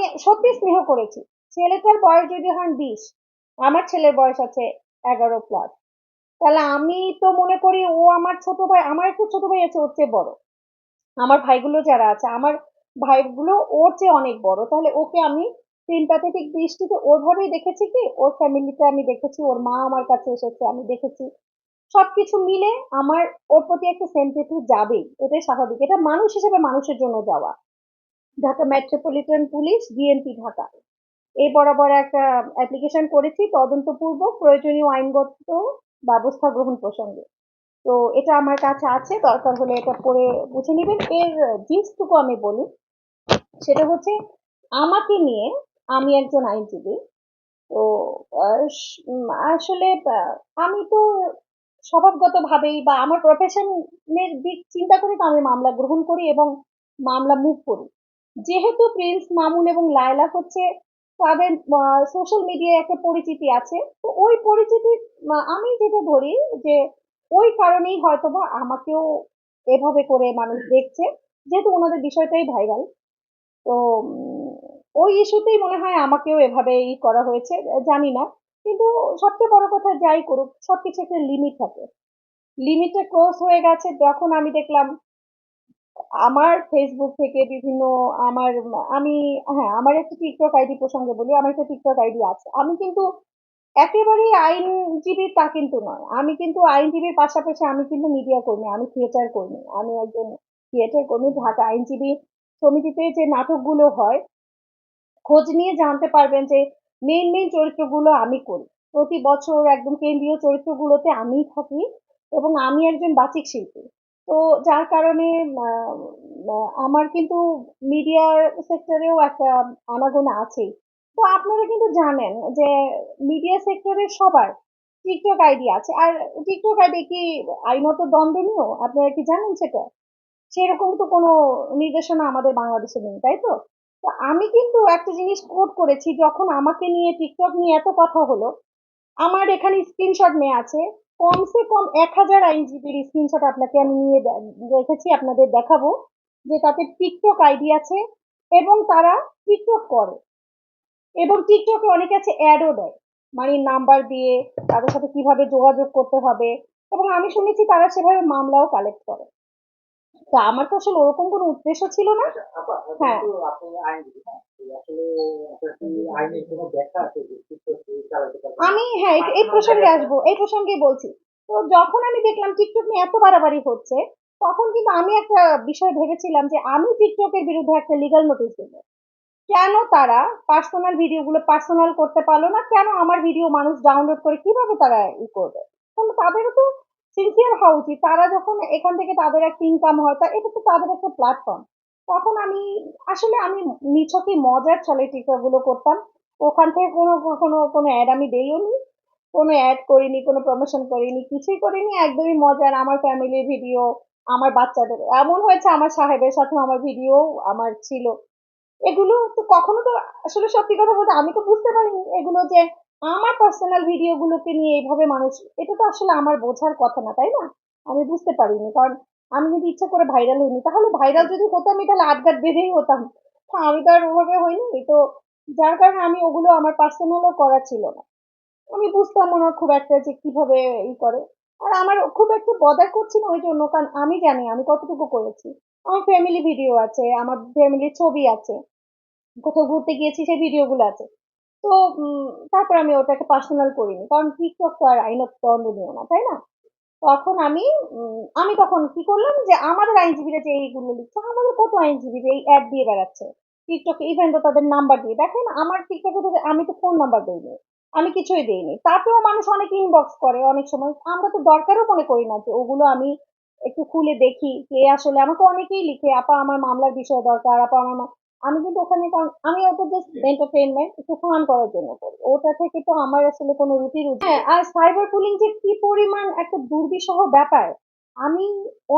আমি সত্যি স্নেহ করেছি। ছেলেটার বয়স যদি হন বিশ, আমার ছেলের বয়স আছে এগারো প্লাস তাহলে আমি তো মনে করি ও আমার ছোট ভাই, আমার একটু ছোট ভাই আছে, ওর চেয়ে বড়। আমার ভাইগুলো যারা আছে, আমার ভাইগুলো ওর চেয়ে অনেক বড়। তাহলে ওকে আমি সিম্প্যাথেটিক দৃষ্টিতে ওভাবেই দেখেছি কি, ওর ফ্যামিলিতে আমি দেখেছি, ওর মা আমার কাছে এসেছে, আমি দেখেছি। সবকিছু মিলে আমার ওর প্রতি একটা সেন্সিটিভ যাবেই, এটাই স্বাভাবিক। এটা মানুষ হিসেবে মানুষের জন্য যাওয়া। Dhaka metropolitan police, DMP Dhaka. এই বরাবর একটা অ্যাপ্লিকেশন করেছি, তদন্তপূর্বক, প্রয়োজনীয় আইনগত ব্যবস্থা গ্রহণ প্রসঙ্গে। তো এটা আমার কাছে আছে, দরকার হলে এটা পড়ে বুঝে নেবেন। এর জিনিসটুকু আমি বলি, সেটা হচ্ছে আমাকে নিয়ে আমি একজন আইনজীবী, তো আসলে আমি তো স্বভাবগতভাবেই বা আমার প্রফেশনের দিক চিন্তা করে তো আমি মামলা গ্রহণ করি এবং মামলা মুভ করি। যেহেতু প্রিন্স মামুন এবং লায়লা হচ্ছে তাদের সোশ্যাল মিডিয়ায় একটা পরিচিতি আছে, তো ওই পরিচিতি আমি যেটা ধরি যে ওই কারণেই হয়তোবা আমাকেও এভাবে করে মানুষ দেখছে, যেহেতু ওনাদের বিষয়টাই ভাইরাল তো ওই ইস্যুতেই মনে হয় আমাকেও এভাবে ই করা হয়েছে, জানি না। কিন্তু সবচেয়ে বড় কথা যাই করুক, সবকিছু একটা লিমিট থাকে। লিমিটটা ক্রস হয়ে গেছে, যখন আমি দেখলাম আমার ফেসবুক থেকে বিভিন্ন আমার, আমি হ্যাঁ আমার একটা টিকটক আইডি প্রসঙ্গে বলি, আমার একটা টিকটক আইডি আছে। আমি কিন্তু একেবারেই আইনজীবী তা কিন্তু নয়। আমি কিন্তু আইনজীবীর পাশাপাশি আমি কিন্তু মিডিয়া কর্মী, আমি থিয়েটার কর্মী। আমি একজন থিয়েটার কর্মী, ঢাকা আইনজীবী সমিতিতে যে নাটকগুলো হয়, খোঁজ নিয়ে জানতে পারবেন যে মেইন মেইন চরিত্রগুলো আমি করি। প্রতি বছর একদম কেন্দ্রীয় চরিত্রগুলোতে আমিই থাকি এবং আমি একজন বাচিক শিল্পী। তো যার কারণে আমার কিন্তু মিডিয়ার সেক্টরেও একটা আনাগোনা আছেই তো আপনারা কিন্তু জানেন যে মিডিয়া সেক্টরে সবার টিকটক আইডি আছে। আর টিকটক আইডি কি আইনত দণ্ডনীয় আপনারা কি জানেন সেটা? সেরকম তো কোনো নির্দেশনা আমাদের বাংলাদেশে নেই, তাই তো? তো আমি কিন্তু একটা জিনিস কোট করেছি, যখন আমাকে নিয়ে টিকটক নিয়ে এত কথা হলো, আমার এখানে স্ক্রিনশট নেওয়া আছে কমসে কম এক হাজার আইনজীবীর স্ক্রিনশট আপনাকে আমি নিয়ে রেখেছি, আপনাদের দেখাবো, যে তাতে টিকটক আইডি আছে এবং তারা টিকটক করে এবং টিকটকে অনেকে আছে অ্যাডও দেয় মানে নাম্বার দিয়ে তাদের সাথে কীভাবে যোগাযোগ করতে হবে এবং আমি শুনেছি তারা সেভাবে মামলাও কালেক্ট করে। তো আমার তো আসলে ওরকম কোনো উদ্দেশ্য ছিল না। হ্যাঁ। যেহেতু আপনি আইনজীবী, হ্যাঁ, তো আসলে আপনার কি আইনের কোনো ব্যাখ্যা আছে যে টিকটক চালাতে পারবেন? আমি হ্যাঁ এই- প্রসঙ্গে আসব এই প্রসঙ্গেই বলছি। তো যখন আমি দেখলাম টিকটক নিয়ে এত বাড়াবাড়ি হচ্ছে তখন কিন্তু আমি একটা বিষয় ভেবেছিলাম যে আমি টিকটকের বিরুদ্ধে একটা লিগ্যাল নোটিশ দেবো। কেন তারা পার্সোনাল ভিডিওগুলো পার্সোনাল করতে পারল না? কেন আমার ভিডিও মানুষ ডাউনলোড করে কীভাবে তারা ই করবে? তাদেরও তো সিনসিয়ার হওয়া উচিত। তারা যখন এখান থেকে তাদের একটা ইনকাম হয়, তা এটা তো তাদের একটা প্ল্যাটফর্ম তখন আমি, আসলে আমি নিছকই মজার ছলে টিকটকগুলো করতাম। ওখান থেকে কোনো কোনো কোনো অ্যাড আমি দেইও নি। কোনো অ্যাড করিনি, কোনো প্রমোশন করিনি, কিছুই করিনি। একদমই মজার। আমার ফ্যামিলির ভিডিও আমার বাচ্চাদের। এমন হয়েছে আমার সাহেবের সাথে আমার ভিডিও আমার ছিল। এগুলো তো কখনো তো, আসলে সত্যি কথা বলতে আমি তো বুঝতে পারিনি। এগুলো যে আমার পার্সোনাল ভিডিও গুলোকে নিয়ে এইভাবে মানুষ, এটা তো আসলে আমার বোঝার কথা না, তাই না? আমি বুঝতে পারিনি, কারণ আমি যদি ইচ্ছা করে ভাইরাল হইনি, তাহলে ভাইরাল যদি হতাম আমি তাহলে আটগাট বেঁধেই হতাম। তা আমি তো আর ওভাবে হইনি, তো যার কারণে আমি ওগুলো আমার পার্সোনালও করা ছিল না। আমি বুঝতাম না খুব একটা যে কীভাবে ই করে। আর আমার খুব একটা বদার করছি না ওই জন্য, কারণ আমি জানি, আমি কতটুকু করেছি। আমার ফ্যামিলি ভিডিও আছে, আমার ফ্যামিলির ছবি আছে। কোথাও ঘুরতে গিয়েছি, সেই ভিডিওগুলো আছে। তো তারপর আমি ওটাকে পার্সোনাল করিনি। কারণ টিকটক তো আর আইনত দণ্ডনীয় না, তাই না? তখন আমি আমি তখন কি করলাম যে, আমাদের আইনজীবীরা যে এইগুলো লিখছে, আমাদের কত আইনজীবী এই অ্যাড দিয়ে বেড়াচ্ছে? টিকটকে ইভেন তো তাদের নাম্বার দিয়ে। দেখেন, আমার টিকটকে তো আমি তো ফোন নাম্বার দিইনি। আমি কিছুই দিইনি। তাতেও মানুষ অনেক ইনবক্স করে অনেক সময়। আমরা তো দরকারও মনে করি না যে, ওগুলো আমি একটু খুলে দেখি, কে আসলে আমাকে অনেকেই লিখে, আপা, আমার মামলার বিষয় দরকার, আপা, আমার মা-" আমি কিন্তু ওখানে আমি ওটা জাস্ট এন্টারটেনমেন্ট একটু ফান করার জন্য করি। ওটা থেকে তো আমার আসলে কোনো রুটি রুটি হ্যাঁ আর সাইবার পুলিং যে কি পরিমাণ একটা দুর্বিষহ ব্যাপার, আমি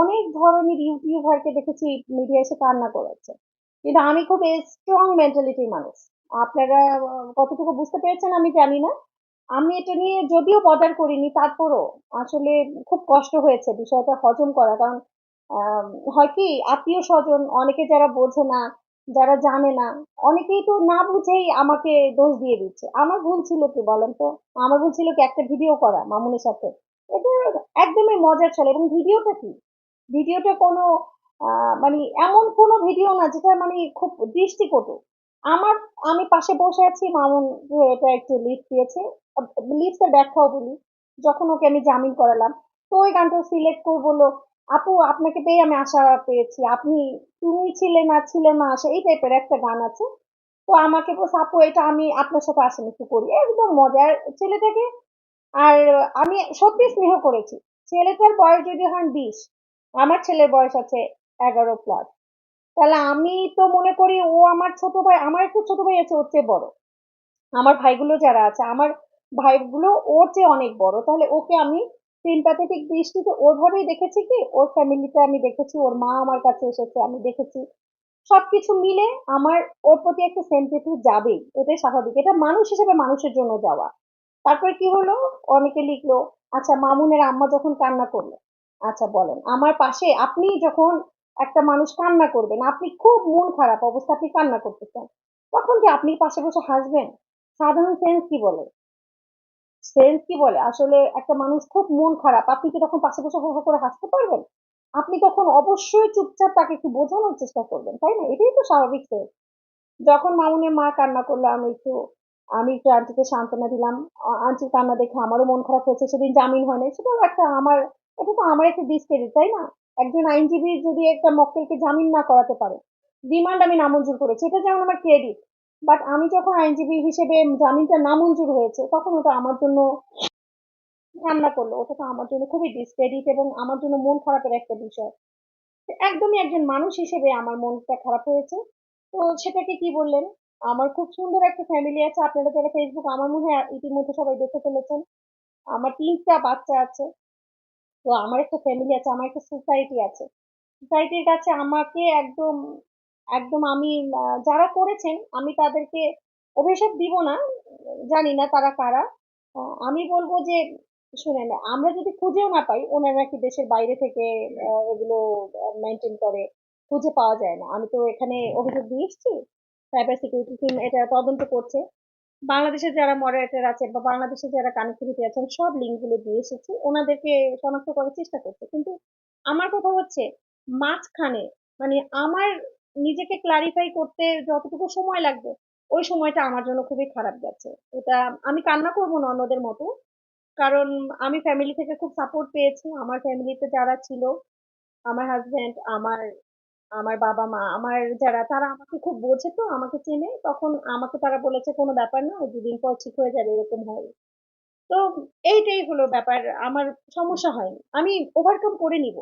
অনেক ধরনের ইউটিউবারকে দেখেছি মিডিয়া এসে কান্না করেছে কিন্তু আমি খুব স্ট্রং মেন্টালিটির মানুষ। আপনারা কতটুকু বুঝতে পেরেছেন আমি জানি না। আমি এটা নিয়ে যদিও বদার করিনি, তারপরও আসলে খুব কষ্ট হয়েছে বিষয়টা হজম করা। কারণ হয় কি আত্মীয় স্বজন অনেকে যারা বোঝে না যারা জানে না, অনেকেই তো না বুঝেই আমাকে দোষ দিয়ে দিচ্ছে। আমার ভুল ছিল কি বলেন তো? আমার ভুল ছিল কি একটা ভিডিও করা মামুনের সাথে? এটা একদমই মজার ছিল। এবং ভিডিওটা কি? ভিডিওটা কোনো মানে এমন কোনো ভিডিও না যেটা মানে খুব দৃষ্টিকটু। আমার, আমি পাশে বসে আছি, মামুন এটা একটু লিফট দিয়েছে। লিফটের ব্যাখ্যাও বলি যখন ওকে আমি জামিন করালাম। তো ওই গানটা সিলেক্ট করে বলল আপু আপনাকে পেয়ে আমি আশা পেয়েছি। আপনি, তুমি ছিলে না ছিলে না আশা এই টাইপের একটা গান আছে। তো আমাকে বলছে, আপু, এটা আমি আপনার সাথে আশামিশি করি? একদম মজার ছেলেটাকে। আর আমি সত্যি স্নেহ করেছি। ছেলেটার বয়স যদি হন বিশ, আমার ছেলের বয়স আছে এগারো প্লাস তাহলে আমি তো মনে করি, ও আমার ছোট ভাই, আমার একটু ছোট ভাই আছে, ওর চেয়ে বড়। আমার ভাইগুলো যারা আছে, আমার ভাইগুলো ওর চেয়ে অনেক বড়। তাহলে ওকে আমি সিম্প্যাথেটিক দৃষ্টিতে ওরভাবেই দেখেছি কি? ওর ফ্যামিলিতে আমি দেখেছি, ওর মা আমার কাছে এসেছে, আমি দেখেছি। সবকিছু মিলে আমার, ওর প্রতি একটা সেন্সিটিভ যাবেই, এটাই স্বাভাবিক। এটা মানুষ হিসেবে মানুষের জন্য যাওয়া তারপরে কি হলো? অনেকে লিখলো আচ্ছা মামুনের আম্মা যখন কান্না করল আচ্ছা বলেন, আমার পাশে আপনি যখন একটা মানুষ কান্না করবেন, আপনি খুব মন খারাপ অবস্থা আপনি কান্না করতেছেন, তখন কি আপনি পাশে বসে হাসবেন? সাধারণ সেন্স কি বলে? সেন্স কি বলে? আসলে একটা মানুষ খুব মন খারাপ। আপনি কি তখন পাশে বসে হো করে হাসতে পারবেন? আপনি তখন অবশ্যই চুপচাপ তাকে একটু বোঝানোর চেষ্টা করবেন, তাই না? এটাই তো স্বাভাবিক সেন্স। যখন মামুনের মা কান্না করল, আমি একটু আমি একটু আন্টিকে সান্ত্বনা দিলাম। আন্টির কান্না দেখে আমারও মন খারাপ হয়েছে। সেদিন জামিন হয় নাই। সেটাও একটা আমার, এটা তো আমার একটা ডিসক্রেডিট তাই না? একজন আইনজীবী যদি একটা মক্কেলকে জামিন না করাতে পারে ডিমান্ড আমি নামঞ্জুর করেছি। এটা যেমন আমার ক্রেডিট বাট আমি যখন আইনজীবী হিসেবে জামিনটা নামঞ্জুর হয়েছে, তখন ওটা আমার জন্য কান্না করল। ওটা তো আমার জন্য খুবই ডিসক্রেডিট এবং আমার জন্য মন খারাপের একটা বিষয়। একদমই একজন মানুষ হিসেবে আমার মনটা খারাপ হয়েছে। তো সেটাকে কি বললেন? আমার খুব সুন্দর একটা ফ্যামিলি আছে। আপনারা যারা ফেসবুক আমার মনে হয় ইতিমধ্যে সবাই দেখে ফেলেছেন। আমার তিনটা বাচ্চা আছে। তো আমার একটা ফ্যামিলি আছে, আমার একটা সোসাইটি আছে। সোসাইটির কাছে আমাকে একদম একদম আমি যারা করেছেন, আমি তাদেরকে অভিশাপ দিব না, জানি না তারা কারা। আমি বলব যে, শুনেন, আমরা যদি খুঁজেও না পাই, ওনারা কি দেশের বাইরে থেকে এগুলো মেনটেন করে, খুঁজে পাওয়া যায় না। আমি তো এখানে অভিযোগ দিয়ে এসেছি সাইবার সিকিউরিটি টিম এটা তদন্ত করছে। বাংলাদেশের যারা মডারেটর আছে বা বাংলাদেশের যারা কানেক্টিভিটি আছেন, সব লিঙ্কগুলো দিয়ে এসেছি, ওনাদেরকে শনাক্ত করার চেষ্টা করছে। কিন্তু আমার কথা হচ্ছে, মাঝখানে মানে আমার নিজেকে ক্লারিফাই করতে যতটুকু সময় লাগবে, ওই সময়টা আমার জন্য খুবই খারাপ গেছে। এটা আমি কান্না করব না অন্যদের মতো, কারণ আমি ফ্যামিলি থেকে খুব সাপোর্ট পেয়েছি। আমার ফ্যামিলিতে যারা ছিল, আমার হাজব্যান্ড আমার আমার বাবা মা, আমার যারা, তারা আমাকে খুব বোঝে তো, আমাকে চেনে। তখন আমাকে তারা বলেছে, কোনো ব্যাপার না, দুদিন পর ঠিক হয়ে যাবে, এরকম হয়। তো এইটাই হলো ব্যাপার। আমার সমস্যা হয়নি। আমি ওভারকাম করে নিব।